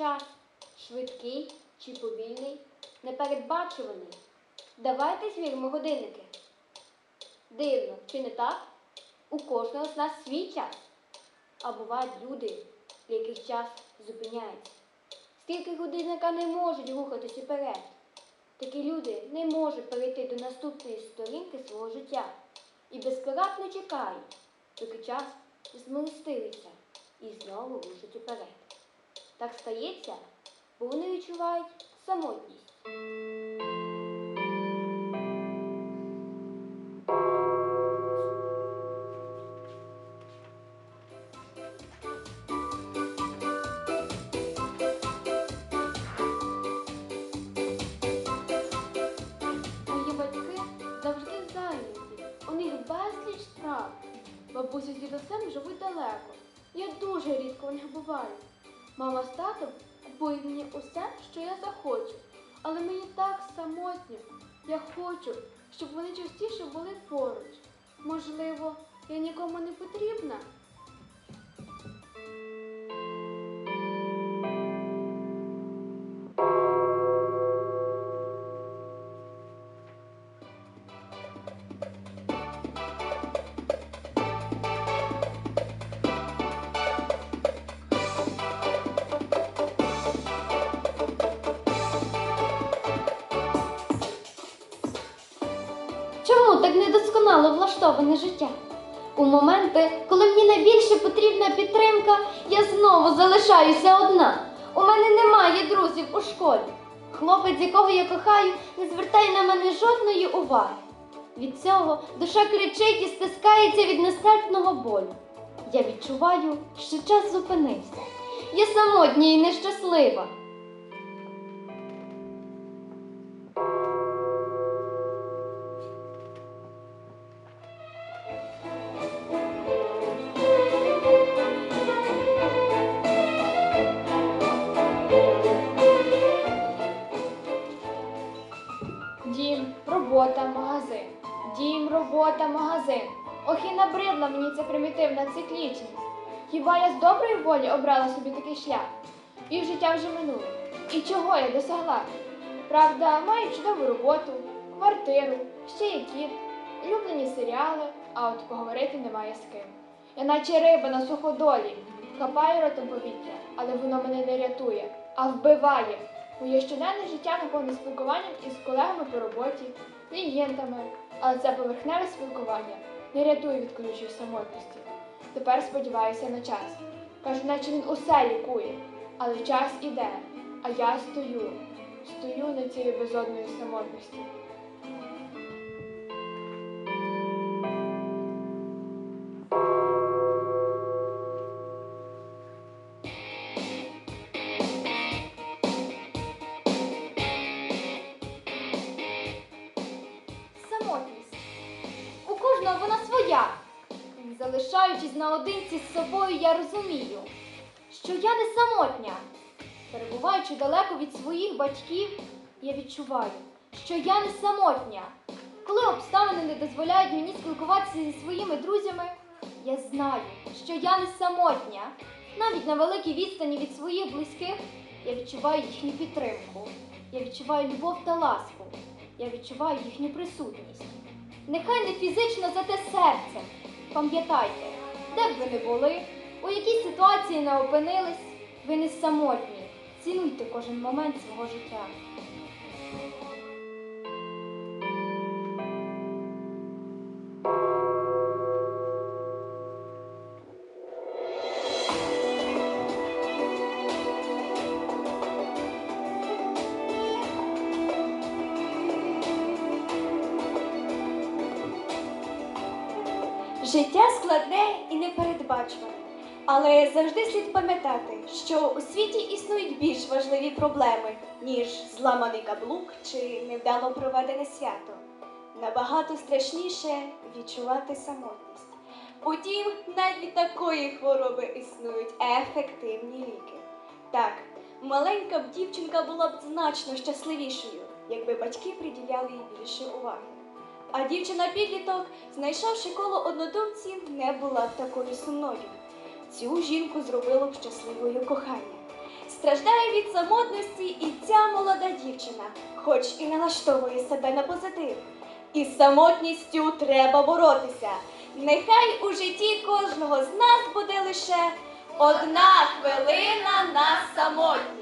час швидкий чи повільний, непередбачуваний. Давайте звіримо годинники. Дивно, чи не так? У кожного з нас свій час. А бувають люди, яких час зупиняється. Скільки годинника не можуть рухатись уперед. Такі люди не можуть перейти до наступної сторінки свого життя і безкоратно чекають, доки час змилостивиться і знову рушить уперед. Так стається, бо вони відчувають самотність. Бабуся з дідусем живуть далеко. Я дуже рідко у них буваю. Мама з татом купують мені усе, що я захочу. Але мені так самотньо. Я хочу, щоб вони частіше були поруч. Можливо, я нікому не потрібна. Так влаштоване життя? У моменти, коли мені найбільше потрібна підтримка, я знову залишаюся одна. У мене немає друзів у школі. Хлопець, якого я кохаю, не звертає на мене жодної уваги. Від цього душа кричить і стискається від нестерпного болю. Я відчуваю, що час зупинився. Я самотня і нещаслива. Магазин. Ох і набридла мені ця примітивна циклічність. Хіба я з доброї волі обрала собі такий шлях? І життя вже минуло. І чого я досягла? Правда, маю чудову роботу, квартиру, ще є кіт, улюблені серіали, а от поговорити немає з ким. Я наче риба на суходолі, хапаю ротом повітря, але воно мене не рятує, а вбиває. Моє щоденне життя наповне спілкуванням із колегами по роботі, клієнтами, але це поверхневе спілкування не рятую від колючої самотності. Тепер сподіваюся на час. Кажу, наче він усе лікує, але час іде, а я стою, стою на цією безодної самотністю. Вона. Залишаючись наодинці з собою, я розумію, що я не самотня. Перебуваючи далеко від своїх батьків, я відчуваю, що я не самотня. Коли обставини не дозволяють мені спілкуватися зі своїми друзями, я знаю, що я не самотня. Навіть на великій відстані від своїх близьких я відчуваю їхню підтримку. Я відчуваю любов та ласку. Я відчуваю їхню присутність. Нехай не фізично, зате серцем. Пам'ятайте, де б ви не були, у якій ситуації не опинились, ви не самотні. Цінуйте кожен момент свого життя. Життя складне і непередбачуване, але завжди слід пам'ятати, що у світі існують більш важливі проблеми, ніж зламаний каблук чи невдало проведене свято. Набагато страшніше відчувати самотність. Утім, навіть від такої хвороби існують ефективні ліки. Так, маленька б дівчинка була б значно щасливішою, якби батьки приділяли їй більше уваги. А дівчина-підліток, знайшовши коло однодумців, не була такою сумною. Цю жінку зробило б щасливою кохання. Страждає від самотності і ця молода дівчина, хоч і налаштовує себе на позитив. Із самотністю треба боротися. Нехай у житті кожного з нас буде лише одна хвилина на самотність.